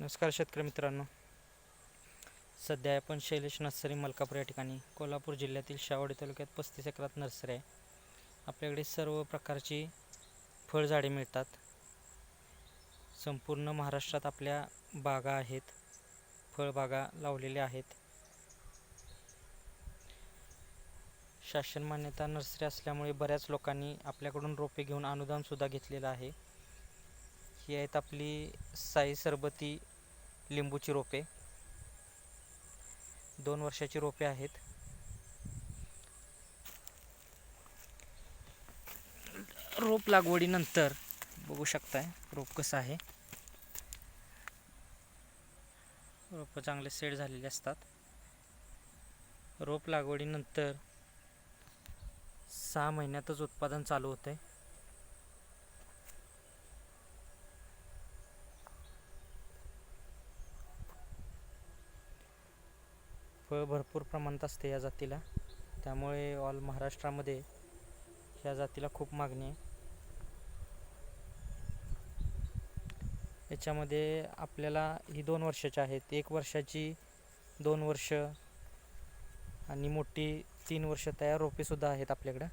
नमस्कार शेतकरी मित्रांनो. सध्या आपण शैलेश नर्सरी मलकापूर या ठिकाणी कोल्हापूर जिल्ह्यातील शावडी तालुक्यात पस्तीस एकरात नर्सरी आहे. आपल्याकडे सर्व प्रकारची फळझाडे मिळतात. संपूर्ण महाराष्ट्रात आपल्या बागा आहेत. फळबागा लावलेल्या आहेत. शासन मान्यता नर्सरी असल्यामुळे बऱ्याच लोकांनी आपल्याकडून रोपे घेऊन अनुदानसुद्धा घेतलेलं आहे. ही आहेत आपली साई सरबती लिंबूची रोपे. दोन वर्षाची रोपे आहेत. रोप लागवडीनंतर बघू शकताय रोप कसं आहे. रोप चांगले सेट झालेले असतात. रोप लागवडीनंतर सहा महिन्यातच उत्पादन चालू होते फळ भरपूर प्रमाणात असते या जातीला. त्यामुळे ऑल महाराष्ट्रामध्ये ह्या जातीला खूप मागणी आहे. याच्यामध्ये आपल्याला ही दोन वर्षाची आहेत. एक वर्षाची दोन वर्ष आणि मोठी तीन वर्ष तयार रोपेसुद्धा आहेत आपल्याकडं.